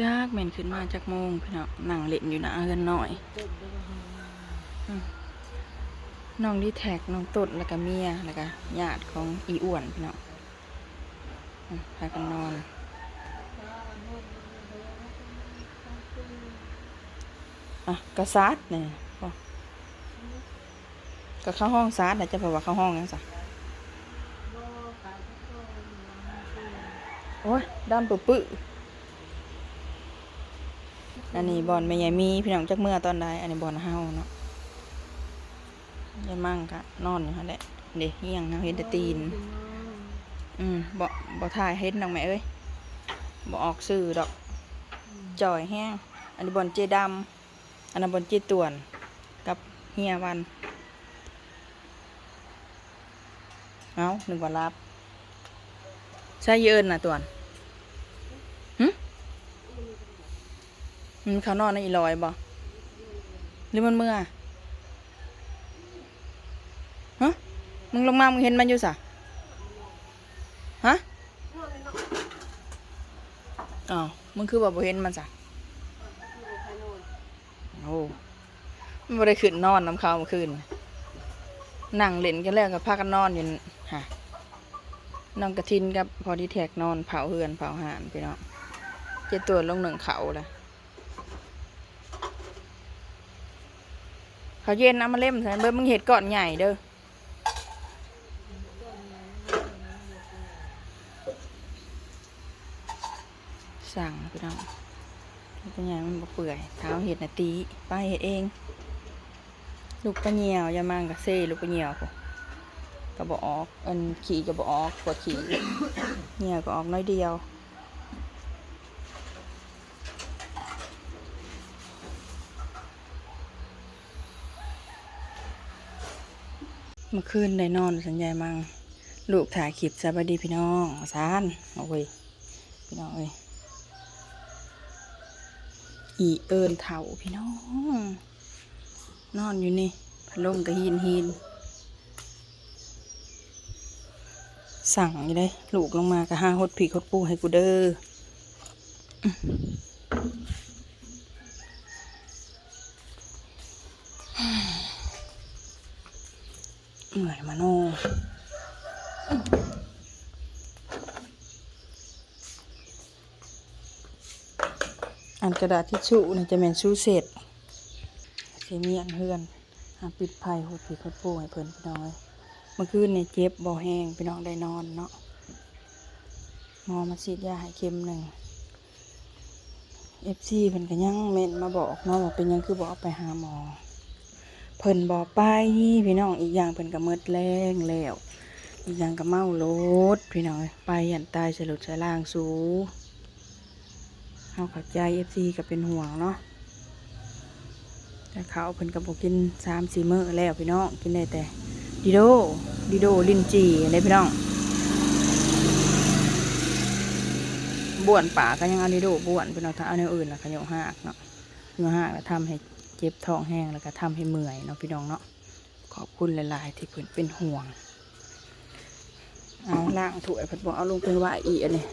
จากแม่นขึ้นมาจากโมงพี่น้องนั่งเล่นอยู่นะเฮือนหน่อยน้องดีแท็กน้องต้นแล้วก็เมียแล้วก็ญาติของอีอ้วนพี่น้องพากันนอนอะกระซัดเนี่ยก็เข้าห้องซัดนะจะบอกว่าเข้าห้องยังสะโอ้ยดำปื้อปื้อ อันนี้บอลไม่ใหญ่มีพี่น้องจักเมื่อตอนใดอันนี้บอลเฮาเนาะยายมั่งกะนอนอยู่ฮะแหละเด็กเฮียงเฮาเห็นแต่ตีน อืมบ่บ่ถ่ายเห็นดอกแม่เอ้ยบ่ออกสื่อดอกจ่อยแห้ง อันนี้บอลเจดำอันนั้นบอลเจต่วน กับเฮียวัน เอาหนึ่งวันรับใช่เยินน่ะต่วน มันเขานอนในอีลอยบ่หรือมันเมื่อฮะมึงลงมา มึงเห็นมันอยู่สะฮะอ้าวมึงคือบ่บ่เห็นมันสะโอ้ไม่ได้ขึ้นนอนน้ำเขาเมื่อคืนนั่งเล่นกันแล้วก็พากันนอนอยู่นั่นฮะน้องกระทินกับพอดีแท็กนอนเผาเฮือนเผาหานไปเนาะเจ็ดตัวลงหนึ่งเขาละ เขาเย็นนะมาเล่มใส่เบอร์มึงเห็ดก่อนใหญ่เด้อสั่งพี่น้องเป็นยังมันบ่เปื่อยเท้าเห็ดนะตีป้าเห็ดเอง ลูกปลาเหนียวอยามังกะเซ่ลูกปลาเหนียวพวกกระบอกออกอันขี่กระบอกออกกดขี่เหนียวก็ออกน้อยเดียว เมื่อคืนได้นอนสัญญามัง ลูกถ่ายคลิปสวัสดีพี่น้องสานโอ้ยพี่น้องเอ้ยอีเอินเถาพี่น้อง นอนอยู่นี่พัดลมกับหินหินสั่งอยู่เลยลูกลงมากะห้าฮดผีฮดปูให้กูเดอ้อ เหนื่อยมาโนอันกระดาษทิชชู่นี่จะเป็นชู้เศษสีเมียนเฮือนหาปิดไผ่หดผีฮดปูให้เพิ่นพี่น้อยเมื่อคืนเนี่ยเจ็บบ่แห้งพี่น้องได้นอนเนาะมอมาฉีดยาให้เข็มหนึ่งเอฟซีเพิ่นก็ยังเม่นมาบอกเนาะว่าเป็นยังคือบอกไปหาหมอ เพิ่นบอกไปพี่น้องอีกอย่างเพิ่นก็หมืดแรงแล้วอีกอย่างก็เมารถพี่น้องเอ้ยไปยันตายสลุดสลางสูเฮาข้าใจเอฟซีก็เป็นห่วงเนาะแต่เขาเพิ่นก็บอกกินสามสี่มื้อแล้วพี่น้องกินได้แต่ดิโดดิโดลินจีอะไรพี่น้องบ้วนป่าก็ยังเอาดิโดบ้วนพี่น้องถ้าเอาแนวอื่นล่ะขยงหักเนาะขยงหักแล้วทำให้ จ็บท้องแห้งแล้วก็ทำให้เมื่อยเนาะพี่น้องเนาะขอบคุณหลาย ๆ ที่เพิ่นเป็นห่วง เอาล่างถ้วยเพิ่นบอกเอาลงเป็นว่าอีอันนี้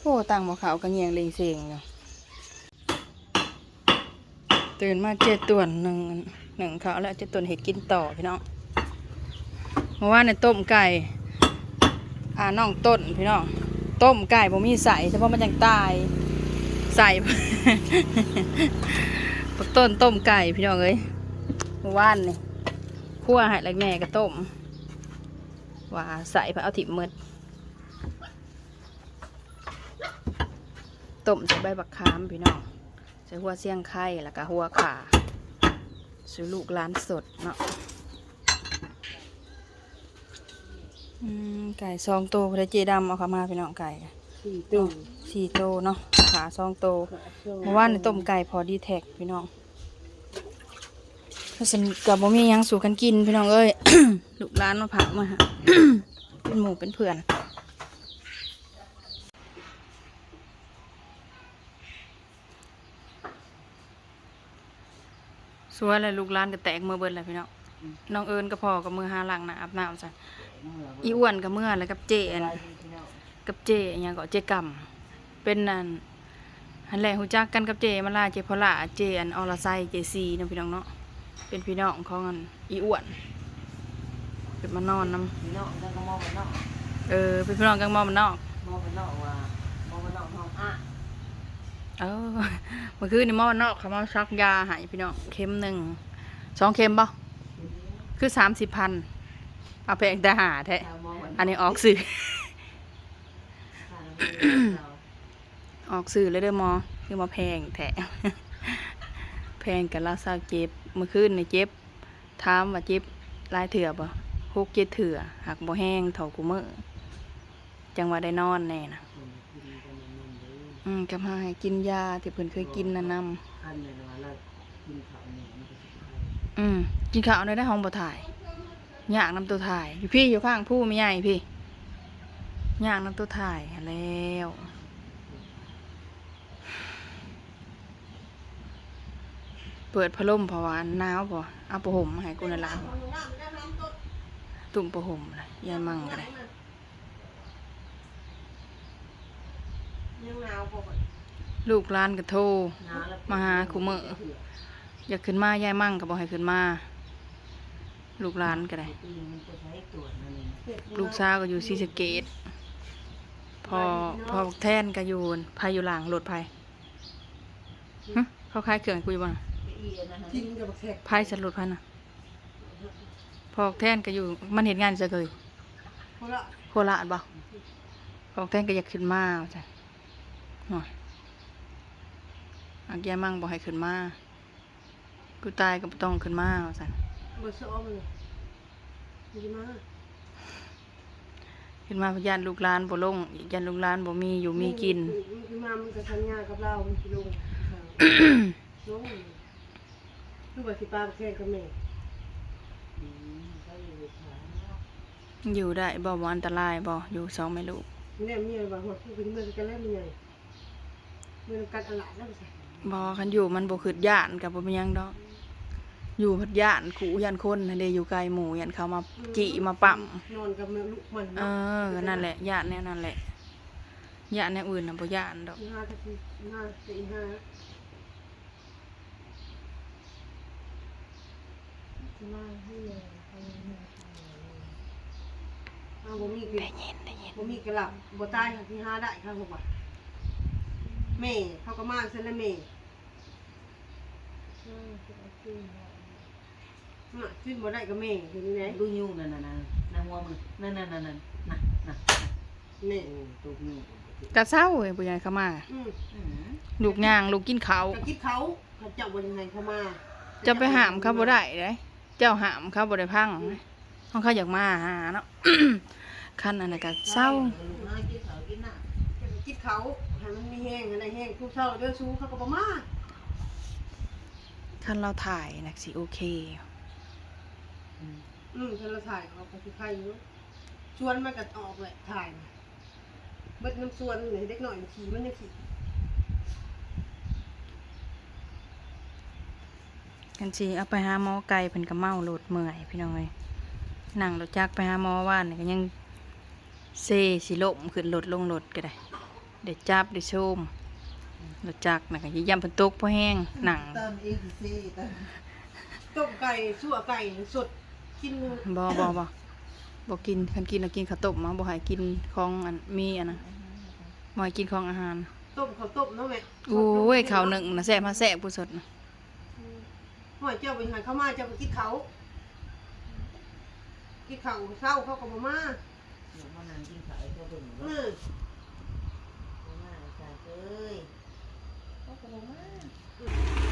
โอ้ตังบ่เขาวก็เงียงเลงเซงอยู่ตื่นมาเจ็ดตัวหนึ่งหนึ่งเขาแล้วเจ็ดตัวเห็ดกินต่อพี่น้องเมื่อวานในต้มไก่อ่าน้องต้นพี่น้องต้มไก่ผมมีใส่เฉพาะมันยังตาย ใส่ปักต้นต้มไก่พี่น้องเอ้ยเมื่อวานนี่คั่วให้แล้วแม่ก็ต้ม ว่าใส่ไปเอาถิ่มมืดต้มใส่ใบบักขามพี่น้องใส่หัวเสียงไข่แล้วก็หัวขาซื้อลูกร้านสดเนาะอืมไก่ซองโตพระเจดำเอาเข้ามาพี่น้องไก่สี่ตู้สี่โตเนาะขาซองโตเพราะว่าในต้มไก่พอดีแท็กพี่น้องเพราะฉะนันกับบ่มีหยังสู่กันกินพี่น้องเอ้ย ลูกร้านมาผักมาหาเป็นหมูเป็นเพื่อนสวยเลยลูกร้านก็แตกมือเบิดเลยพี่น้องน้องเอิญก็พอกับมือหาหลังนะอาบน้ำจ้ะอีอ้วนกับมือแล้วกับเจนกับเจอหยังก็เจกำไปเป็นนั่น หันแหละฮู้จักกันกับเจมาลาเจพละเจอันอรไซเจซีเนาะพี่น้องเนาะเป็นพี่น้องของอันอีอ้วนเป็นมานอนนํพี่น้องจังก็มองไปนอกเออเป็นพี่น้องกันมอมันนอกมองไปนอกว่ามองไปนอกห้องอะเออเมื่อคืนนี่หมอมันนอกเขามาซักยาให้พี่น้องเข็มหนึ่งสองเข็มบ่คือสามสิบพันเอาไปเองแต่หาแท้เรามองไปอันนี้ออกสื่อเรา ออกสื่อเลยเด้อหมอคือมาแพงแท้แพงกับลาซาเจ็บเมื่อคืนนี่เจ็บถามว่าเจ็บหลายเถื่อบ่หกเจ็ดเถื่อหักบ่แห้งเท่ากูมือจังว่าได้นอนแน่นะอืมก็มาให้กินยาที่เพิ่นเคยกินน่ะนำคันเลยนะเรากินข้าวเนี่ยมันก็สิไปอืมกินข้าวในได้ห้องบ่ถ่ายย่างน้ำตัวถ่าย อยู่พี่อยู่ข้างผู้ไม่ใหญ่พี่ย่างน้ำตัวถ่ายหั้นแล้ว เปิดพัดลมเพราะว่าหนาวบ่เอาผ้าห่มมาให้กูนั่นล่ะบ่ตุ่มผ้าห่มนะยายมั่งก็ได้ยันาวพอลูกหลานก็โทรมาหาคุเมื้ออยากขึ้นมายายมั่งก็บ่ให้ขึ้นมา ลูกหลานก็ได้ปีนมันเองลูกสาวก็อยู่ศรีสเกษพอพอแท่นก็อยู่ภายอยู่หลังรถภัยเขาคล้ายเครื่องกูอยู่บ่น่ะ อีอันนั้นกินกับแขกภายสันรถภัยน่ะ พอแท่นก็อยู่มันเห็นงานจะเคยเพราะละโคราชบ่พอแท่นก็อยากขึ้นมาจ้ะหน่อยอักแยมั่งบ่ให้ขึ้นมา กูตายก็บ่ต้องขึ้นมาว่าซั่นบะซ้อมเลยดีมากขึ้นมาพยานลูกหลานบ่ลงยันลูกหลานบ่มีอยู่มีกินดีมามันก็ทันงานกับเรามันสิลง ลง ลูกว่าสิปลาแข่งกับแม่ดีก็อยู่ขาอยู่ได้บ่บ่อันตรายบ่อยู่สองแม่ลูกเนี่ยมีอะไรบ้างหัวผู้เป็นเมื่อกันแล้วมันใหญ่เมื่อกันอะไรแล้วใช่บ่คันอยู่มันบ่คืดย่านกับบ่มีหยังดอก อยู่พัดย่านขู่ย่านคนนั่นเด้อยู่ไกลหมู่ย่านเขามาจิมาปั๊มนอนกับลูกมันเออก็นั่นแหละย่านแนวนั่นแหละย่านแนวอื่นน่ะบ่ย่านดอก ห้าตะกี้ห้าสี่ห้า มาให้เลยเอาบ่มีกินได้ยินได้ยินบ่มีกระหลับบ่ตายค่ะที่ห้าได้ค่ะผมว่าแม่เขาก็มาเส้นละแม่น่ะขึ้นบ่ได้ก็แม่เห็นไหมดูยุ่งนั่นน่ะนั่นหัวมือนั่นนั่นนั่นนั่นน่ะน่ะแม่โอ้ตัวยุ่งกะเศร้าเว้ยผู้ใหญ่เข้ามาอืมอืมลูกย่างลูกกินข้าวก็คิดเขาเขาเจ้าบ่ยังไงเขามา จะไปหามเขาบ่ได้เด้ เจ้าหามเขาบ่ได้พังเฮาเขาอยากมาหาเนาะคันอันนั้นก็เศร้าลูกน้อยกินข้าวกินน้ำจะไปคิดเขาให้มันมีแห้งอันใดแห้งทุกเช้าเด้อซูเขาก็บ่มาคันเราถ่ายน่ะสิโอเค อืมอืมถ้าเราถ่ายเขาก็สิใครอยู่ชวนมันก็ออกแหละถ่ายน่ะเบิดน้ำส่วนนี่เด็กน้อยมันขี่มันยังขี่ กันสิเอาไปหาหมอไก่เพิ่นก็เมาโลดเมื่อยพี่น้องเอ้ยนั่งรถจักรไปหาหมอว่านนี่ก็ยังเซสิล่มขึ้นรถลงรถก็ได้ เดี๋ยวจับเดี๋ยวชมรถจักรน่ะก็สิย่ำเพิ่นตกพอแห้งหนังตามเองสิตามต้มไก่สั่วไก่สดกินบ่บ่บ่บ่กินคันกินแล้วกินข้าวต้มมาบ่ให้กินของอันมีอันน่ะบ่ให้กินของอาหารต้มข้าวต้มเนาะแม่โอ้ยข้าวหนึ่งน่ะแซ่บมาแซ่บผู้สดน่ะ หอยเจ้าไปหันเข้ามาเจ้าไปคิดเขาคิดเขาเศร้าเขาก็บ่มาเดี๋ยวมานั่งกินข้าวไอ้ตัวเบิ่งอืเนาะมมาจ้าเอ้ยเขาก็บ่มา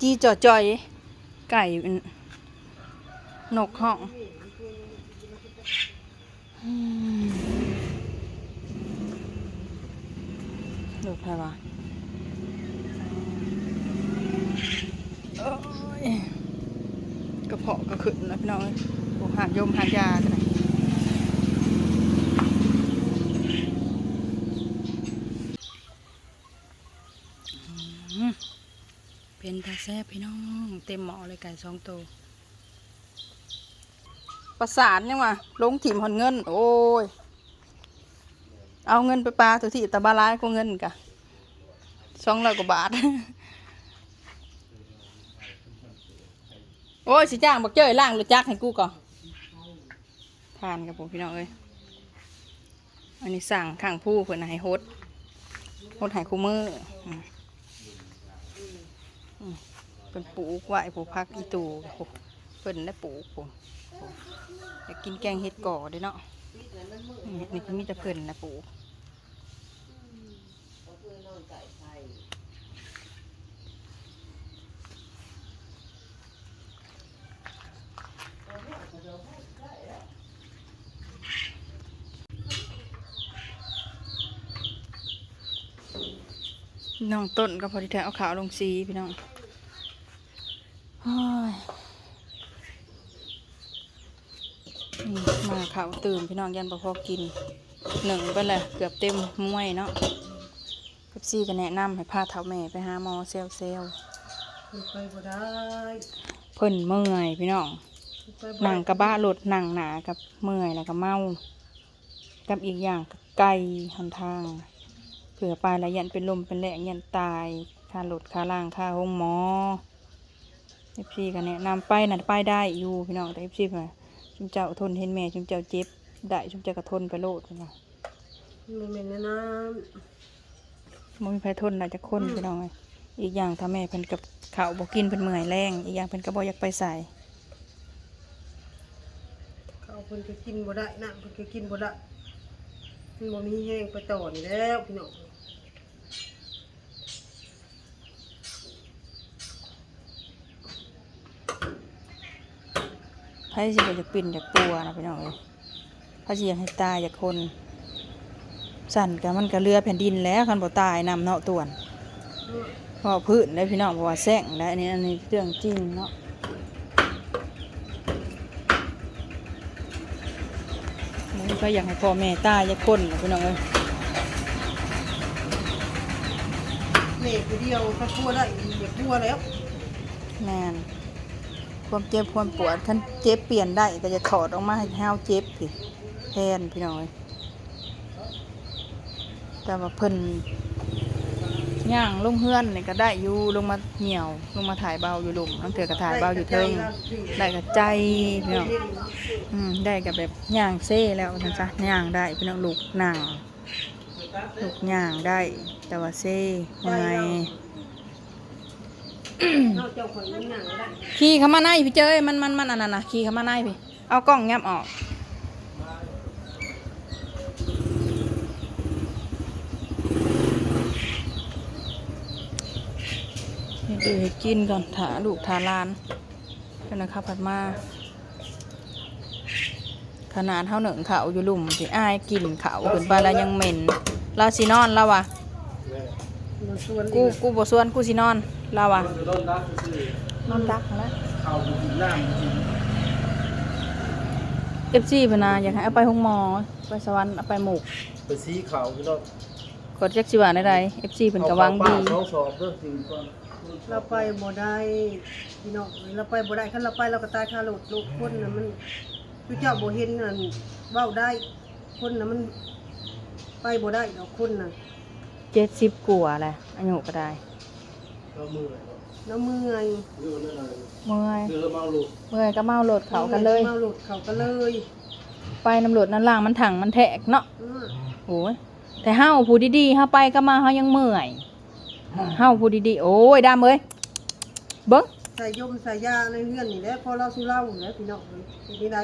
จีจ่อจ่อย ไก่เป็นนกห้องอืม ดูใครวะกระเพาะก็ขึ้นแล้วพี่น้องโอ้หานยมหานยากันเป็นตาแซ่บพี่น้อง เต็มหม้อเลยไก่สองตัวประสานยังวะลงถิ่มหอนเงิน โอ้ย เอาเงินไปปลาตัวที่ตะบาร้ายก็เงินกะสองร้อยกว่าบาท โอ้ยสิจ้างบอกเจ้ยล่างรถจักให้กูก่อนทานกับผมพี่น้องเอ้ยอันนี้สั่งข้างผู้เพื่อนให้โฮดโฮดให้คู่มือเป็นปลูกไหว้ปลูกพักอีตูเพิ่อนได้ปลูกผมอยากกินแกงเห็ดก่อด้วยเนาะ นี่คือมีแต่เพิ่นนะปลูกน้องต้นก็พอดีแท้เอาขาวลงสีพี่น้องโอ้ยนี่ มาขาวตื่นพี่น้องยันบ่พอกินหนึ่งไปเลยเกือบเต็มมวยเนาะกับซี่ก็แนะนำให้พาเท้าแม่ไปหาหมอเซลเซลไปบ่ได้เพิ่นเมื่อยพี่น้องหนังกระบ้ารถหนังหนากับเมื่อยแล้วก็เมากับอีกอย่างไกลหนทางเผื่อไปแล้วยันเป็นลมเป็นแหลงยันตายค่ารถค่าล่างค่าห้องหมอเอฟซีกันแนะนำไปน่ะไปได้อยู่พี่น้องแต่เอฟซีมา ชุมเจ้าทนเห็นแม่ชุมเจ้าเจ็บได้ชุมเจ้าก็ทนไปโลดพี่น้องมันแม่นแนะน้มันมีใครทนได้จะคนพี่น้องเอ้ยอีกอย่างถ้าแม่เพิ่นกับข้าวบ่กินเพิ่นเมื่อยแรงอีกอย่างเพิ่นก็บ่อยากไปใส่ำเขาวเพิ่นก็กินบ่ได้น้ำเพิ่นก็กินบ่ได้มันบ่มีแห้งไปต่อนี่แล้วพี่น้อง ไผสิบ่อยากปิ่นอยากปัวนะพี่น้องเอ้ยไผสิอยากให้ตายอยากคน สั่นก็มันก็เรือแผ่นดินแล้วคันบ่ตายนำเนาะต่วนเพอพื้นได้พี่น้องเพราะว่าแซงได้อันนี้อันนี้เรื่องจริงเนาะมันก็อยากให้พ่อแม่ตายอยากคนน่ะพี่น้องเอ้ยแม่ผู้เดียวถ้าพัวได้อย่าพัวแล้วแม่น ความเจ็บความปวดคันเจ็บเปลี่ยนได้ก็จะถอดออกมาให้ห้าเจ็บสิแทนพี่น้อย แต่ว่าเพิ่นย่างลงเฮือนนี่ก็ได้อยู่ลงมาเหี่ยวลงมาถ่ายเบาอยู่หลุมนั่งเถือก็ถ่ายเบาอยู่เทิงได้กับใจพี่น้องอืมได้กับแบบย่างเซ่แล้วนะจ๊ะย่างได้พี่น้องลูกหนังลูกย่างได้แต่ว่าเซ่ยังไง เอาเจ้าข่อยมันหนังได้ขี่เข้ามาในพี่เจ้ยมันมันมันอันนั้นนะขี่เข้ามาในพี่ เอากล้องยับออกนี่ดูให้กินก่อนถาลูกถาลานกันนะครับผัดมา ขนาดเท่าหนึ่งเขาอยู่หลุมสิอายกินเขาขึ้นไปแล้วยังเหม็นเราสินอนแล้ววะมันชวนกู กูบ่ส่วนกูสินอน เราวะจะต้นรักซื่อนอนดักแล้วข้าวบุกินน้ำกินเอฟซีพนาอยากให้เอาไปห้องหมอ ไปสวรรค์เอาไปหมกไปซีข้าวพี่น้องกดจักสิว่าได้ใดเอฟซีเพิ่นก็หวังดีเอาข้าวปลาสองสอบเด้อสิ่งก่อนเราไปบ่ได้พี่น้องเอ้ยเราไปบ่ได้คันเราไปเราก็ตายคาโลดลูกคนน่ะมันคือเจ้าบ่เห็นนั่นเว้าได้คนน่ะมัน ไปบ่ได้ดอกคนน่ะเจ็ดสิบกว่าแหละอายุก็ได้ เอามือแล้วเมื่อยเรื่องนั่นอะไรเมื่อยเรื่องเมาลูกเมื่อยก็เมาโหลดเขากันเลยเมาหลุดเขากันเลยไปน้ำโหลดนั่นล่างมันถังมันแทกเนาะอือโอ้ยแต่เฮาผู้ดีๆเฮาไปก็มาเฮายังเมื่อยเฮาผู้ดีๆโอ้ยดำเอ้ยเบิ่งใส่ยมใส่ยาในเฮือนนี่แหละพอเราสุเหล่านี่แหละพี่น้องเอ้ยเป็นที่ไหน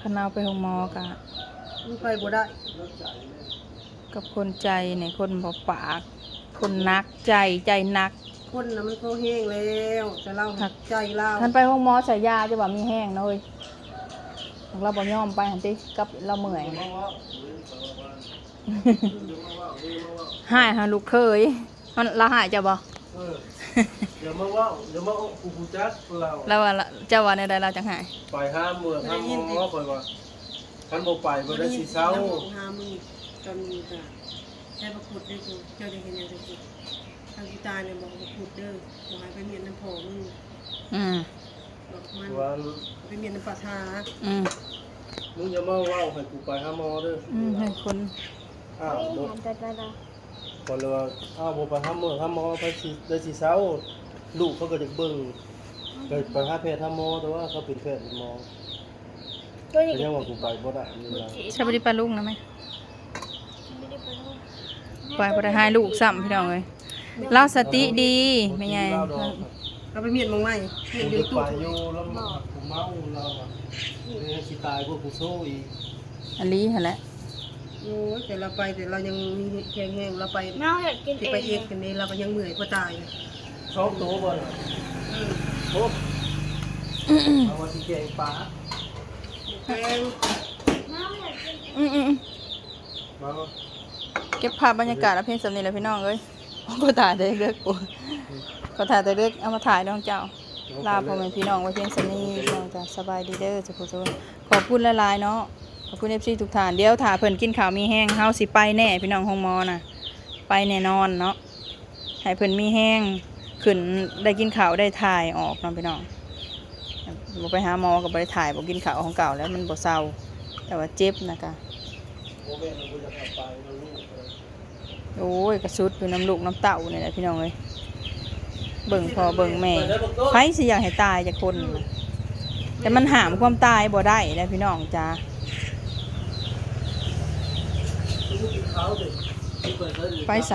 คณะไปห้องหมอกะมันไปบ่ได้กับคนใจเนี่ยคนบ่ปาก คนนักใจใจนัก คนน่ะมันโตแห้งแล้วแต่เราครับใจเราท่านไปห้องหมอใส่ยาจะว่ามีแห้งนะเว้ยเราบ่ยอมไปหันติกับเราเมื่อยหายหาลูกเคยมันเราหายจะบ่เอออย่ามาว่าอย่ามาเอากูกูจักเราเราว่าละเจ้าว่าในใดเราจังหายไปห้ามเมืองห้ามมองว่าคอยว่าคันบ่ไปบ่ได้สิเศร้าน้ำหกหามือจนมีแต่ ได้ประกุดได้กูเจ้าได้เห็นยังประกุดทางที่ตายเนี่ยบอกประกุดเด้อบอกให้ไปเมียนน้ำพอมึงอืมรถมันว่าไปเมียนน้ำปลาทาอืมมึงอย่ามาเว้าให้กูไปหาหมอเด้ออืมให้คนอ้าวบ่หันไปไปไปก่อนเลยว่าอ้าวบ่ไปหาหมอหาหมอไปสิได้สิเช้าลูกเขาก็จะเบิ่งไปไปหาแพทย์หาหมอแต่ว่าเขาเป็นแพทย์เป็นหมอตัวนี้ก็ยังว่ากูไปบ่ได้นี่ล่ะใช่บ่ได้ปลาลูกนะแม่ไม่ได้ไปนู่น ปล่อยบ่ได้ให้ลูกซ้ำพี่น้องเอ้ยเล่าสติดีแม่ใหญ่เล่าดอกเอาไปเมียนมองไม้เมียนกูเดือจะดตู้ไปอยู่แล้วมันกูเมาแล้วอะเนี่ยสิตายพวกกูโซ่อีกอันนี้หั่นแหละโอ้ยแต่เราไปแต่เรายังมีแข็งแห้งเราไปน้องอยากกินที่เอไปงเอกกันนี้เราก็ยังเหนื่อยกว่าตายชอบโตบ่น่ะโอ้เอาว่าสิแกงปลาแข็งน้องอยากกินอืมอืมอืมมา เก็บภาพบรรยากาศแล้วเพียงสำนี้แหละพี่น้องเอ้ยก็ถ่ายได้เลือกกูก็ถ่ายแต่เลือกเอามาถ่ายน้องเจ้า ลาพ่อแม่พี่น้องไว้เพียงสนี้น้องจ้ะสบายดีเด้อจะพูดจะขอบคุณหลายเนาะขอบคุณเอฟซีทุกท่านเดี๋ยวถ้าเพิ่นกินข้าวมีแห้งเฮาสิไปแน่พี่น้องห้องมอน่ะ ไปแน่นอนเนาะให้เพิ่นมีแห้งขึ้นได้กินข้าวได้ถ่ายออกเนาะพี่น้องบ่ไปหาหมอก็บ่ได้ถ่ายบ่กินข้าวของเก่าแล้วมันบ่เศร้าแต่ว่าเจ็บนะคะ โอ้ยกระสุดอยู่น้ำลูกน้ำเต่าเนี่ยแหละพี่น้องเลยเบิ่งพ่อเบิ่งแม่ไผสิอยากให้ตายจากคนน่ะแต่มันหามความตายบ่ได้แล้วพี่น้องจ้าไปใส